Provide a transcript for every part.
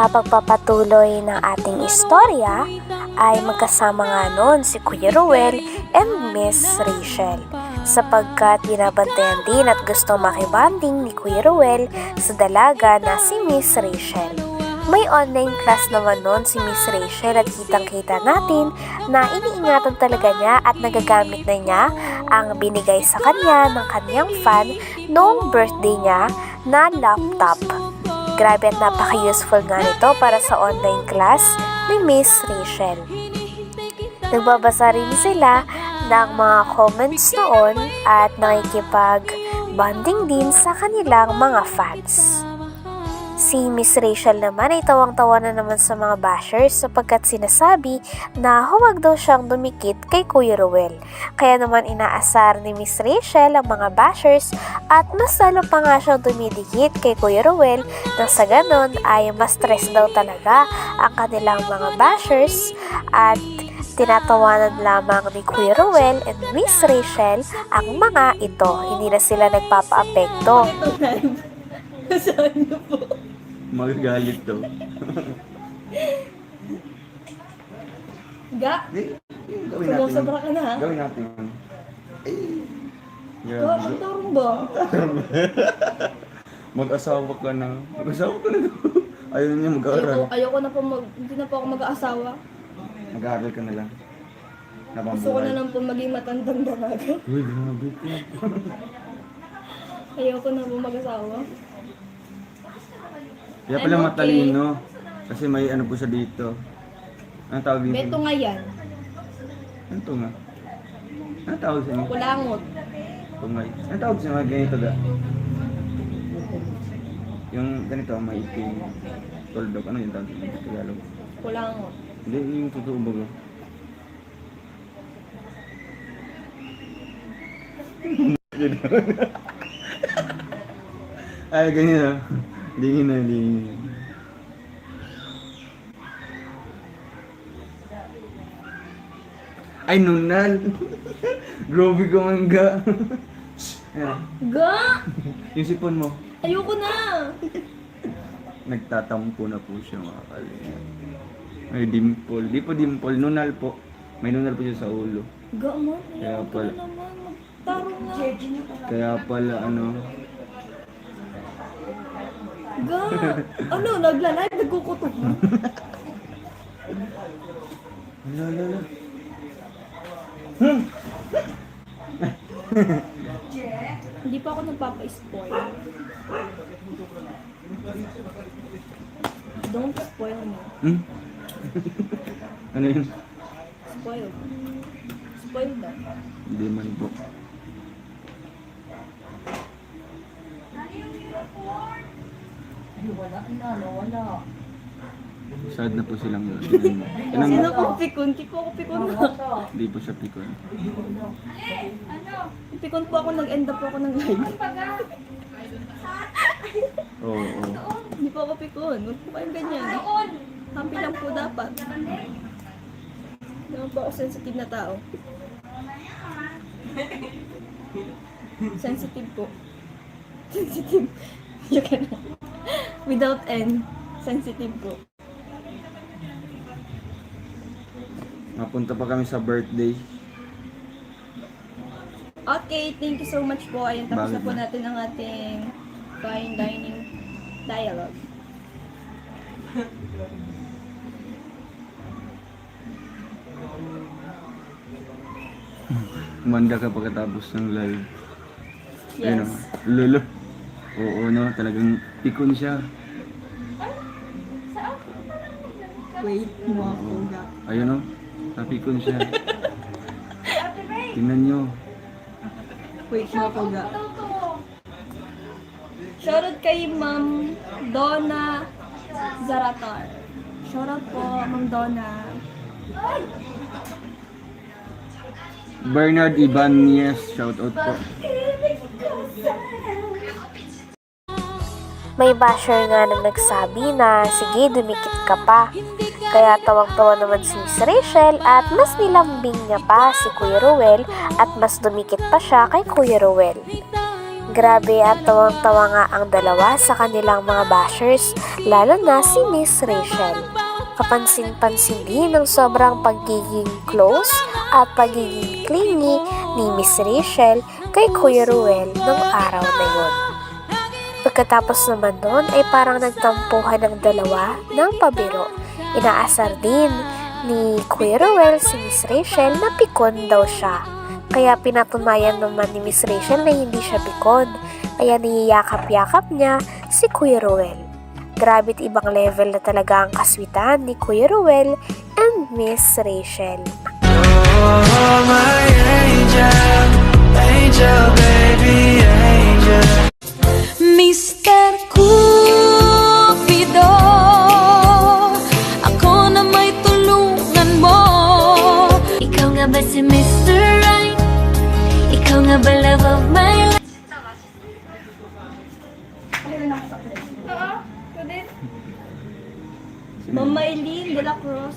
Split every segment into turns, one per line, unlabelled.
Sa pagpapatuloy ng ating istorya ay magkasama nga noon si Kuya Ruel and Miss Rachel sapagkat binabantayan din at gustong makibanding ni Kuya Ruel sa dalaga na si Miss Rachel. May online class naman noon si Miss Rachel at kitang-kita natin na iniingatan talaga niya at nagagamit na niya ang binigay sa kanya ng kanyang fan noong birthday niya na laptop. Grabe at napaka-useful nga nito para sa online class ni Miss Rachel. Nagbabasa rin sila ng mga comments noon at nakikipag-bonding din sa kanilang mga fans. Si Miss Rachel naman ay tawang-tawa na naman sa mga bashers sapagkat sinasabi na huwag daw siyang dumikit kay Kuya Ruel. Kaya naman inaasar ni Miss Rachel ang mga bashers at mas lalo pa nga siyang dumidikit kay Kuya Ruel nang sa ganon ay mas stress daw talaga ang kanilang mga bashers at tinatawanan lamang ni Kuya Ruel and Miss Rachel ang mga ito. Hindi na sila nagpapa-apekto.
Magagalit daw.
Ga,
Di, gawin natin.
ka na ha?
Gawin natin. Ay.
Ga,
Grabe.
ang tarong ba?
Mag-asawa ka na. Mag-asawa ka na daw. Ayaw niya
Ayoko,
mag-aaral.
ayoko na po mag, hindi na po ako mag-aasawa.
Mag-aaral ka na lang.
Gusto ko na lang po maging matandang dalaga.
Uy, grabe.
Ayoko na po mag-asawa.
Kaya pala
I'm okay.
matalino. Kasi may ano po siya dito. Anong tawag dito?
Beto nga yan,
Ano to nga? Anong tawag sa inyo?
kulangot.
Tungay. Anong tawag sa mga ganito ga? Yung ganito, may iting tuldok. Ano yung tawag sa? Tagalog.
Kulangot.
Hindi, yung totoo. Ay, ganyan ah. Dingin na, dingin. Ay, nunal! Grabe ka man ga. Yung sipon mo.
Ayoko na!
Nagtatampo na po siya mga kalingap. May dimple. Di po dimple, nunal po. May nunal po siya sa ulo.
Ga mo,
Kaya pala.
na naman. Magtarong na.
Kaya pala ano,
Ga! Ano, nagla-live, nagkukutok mo?
Ala, ala, ala.
Hindi pa ako nagpapa-spoil. Don't spoil me.
Hmm? ano yun?
Spoil. Spoil na.
Hindi man po. Sad na po silang. Tingnan mo.
Sino ko pikon? Di po ako pikon na.
Hindi po siya pikon.
Pikon po ako, nag-end up po ako ng live.
Oo, oo.
Hindi po ako pikon. Huwag po kayong ganyan. Happy lang po dapat. Naman po ako sensitive na tao. Sensitive po. Sensitive. You can Without N. Sensitive po.
Napunta pa kami sa birthday.
Okay, thank you so much po. Ayun, tapos na
Bakit
po
ba?
natin ang ating fine dining dialogue.
Umanda ka pagkatapos ng live. Ayun
Yes.
o. Lolo. Oo, no. Talagang pikon siya.
Wait mo ako.
Ayun o. Napikon siya. Tingnan nyo.
Wait, mga puga. Shoutout kay Ma'am Donna Zaratar. Shoutout po, Ma'am Donna.
Bernard Ibanez, shoutout po.
May basher nga na nagsabi na sige dumikit ka pa. Kaya tawang-tawa naman si Miss Rachel at mas nilambing niya pa si Kuya Ruel at mas dumikit pa siya kay Kuya Ruel. Grabe at tawang-tawa nga ang dalawa sa kanilang mga bashers, lalo na si Miss Rachel. Kapansin-pansin din ang sobrang pagiging close at pagiging clingy ni Miss Rachel kay Kuya Ruel nung araw na yun. Pagkatapos naman nun ay parang nagtampuhan ng dalawa ng pabiro. Inaasar din ni Kuya si Miss Rachel na pikon daw siya. Kaya pinatunayan naman ni Miss Rachel na hindi siya pikon. Kaya niyayakap-yakap niya si Kuya Ruel. Grabe at ibang level na talaga ang kaswitan ni Kuya and Miss Rachel.
Oh, my angel, angel, baby, angel.
Nga ba si Mr. Right? Ikaw nga ba love of my life?
Ma'am Maylene de la Cruz.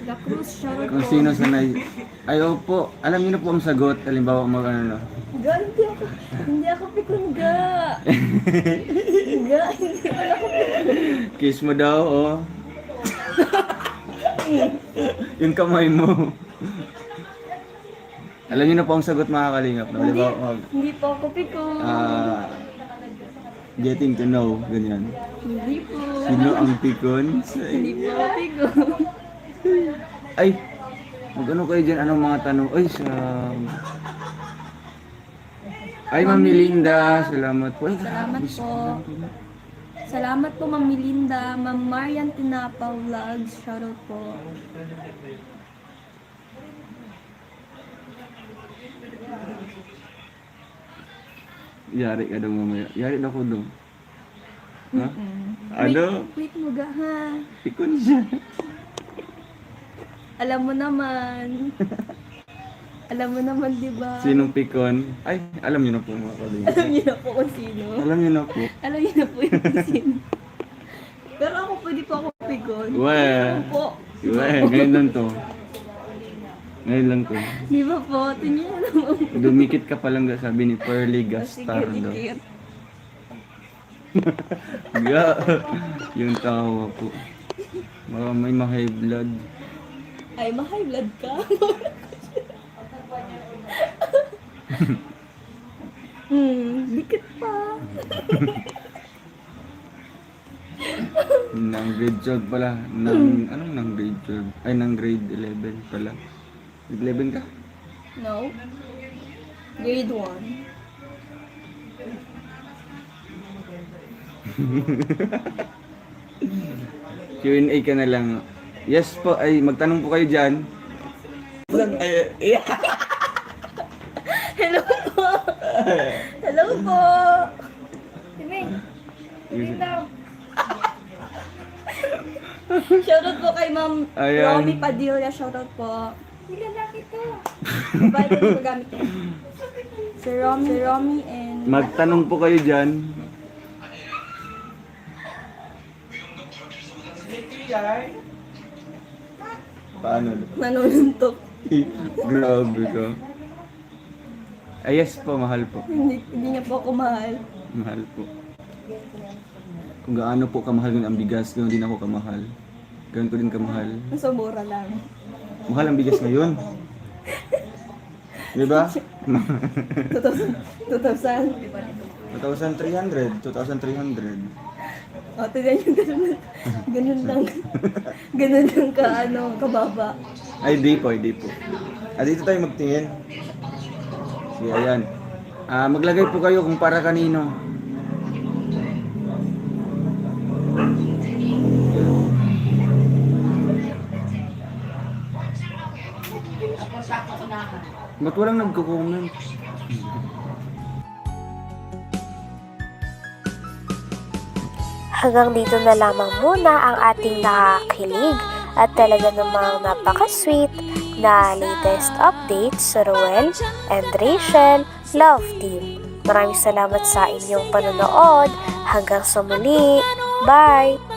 De la Cruz, shoutout
Kung
po.
sino sanay. Ay, opo. Alam niyo na po ang sagot. Halimbawa, mag ano no.
Ga, hindi ako, hindi ako pikon ga. Ga, hindi ako
Kiss mo daw, oh. yung kamay mo. Alam niyo na po ang sagot mga kalingap. No? Halimbawa, mag,
Hindi po ako pikon.
ah, getting to know, ganyan.
hindi po.
Sino ang pikon?
Hindi po ako pikon.
Ay, mag-ano kayo dyan? Anong mga tanong? Ay, sa... Ay, Ma'am Melinda, salamat po. Ay,
Salamat
grabe,
po. Salamat po, Ma'am Melinda. Ma'am Marian Tinapa Vlogs. Shoutout po.
Yari ka daw mamaya. Yari na ko daw. Ha? Ano?
Wait mo ga, ha?
Pikon siya.
Alam mo naman. Alam mo naman, di ba?
Sinong pikon? Ay, alam niyo na po mga kalingap.
Alam niyo na po kung sino.
Alam niyo na po.
Alam niyo na po yung kung sino. Pero ako pwede po ako pigon.
Weh.
Ako po.
Weh, ngayon lang to. Ngayon lang to.
Di ba po? Tingnan niyo naman.
Dumikit ka pa lang sabi ni Pearly
Sige,
Gastar daw.
dikit.
Ga, yung tawa po. Baka may ma-high blood.
Ay, ma-high blood ka. hmm, dikit pa.
Nang grade 12 pala. Nang, anong nang grade 12? Ay, nang grade 11 pala. Grade 11 ka?
No. Grade 1.
Q&A ka na lang. Yes po, ay magtanong po kayo dyan. Ay, yeah.
Hello po. Po. Timing. Shoutout po kay Ma'am
Ayan.
Romy Padilla. Shoutout po. Nilalaki to. Ko gamit ko. Si Romy, si Romy and...
Magtanong po kayo dyan. Paano?
Nanununtok.
Grabe ka. Ay, yes po, mahal po.
Hindi, hindi niya po ako mahal.
Mahal po. Kung gaano po kamahal ng ang bigas, ganoon din ako kamahal. Ganoon ko din kamahal.
Nasa mura lang.
Mahal ang bigas ngayon. Di ba?
2,000. 2,000.
2,300, 2,300.
O, tignan niyo, ganun, ganun lang. ganun lang ka, ano, kababa.
Ay, di po, di po. Ah, dito tayo magtingin. Sige, ayan. Ah, maglagay po kayo kung para kanino. Ba't walang nagko-comment?
Hanggang dito na lamang muna ang ating nakakilig at talaga namang napaka-sweet na latest update sa Ruel and Rachel Love Team. Maraming salamat sa inyong panonood. Hanggang sa muli. Bye!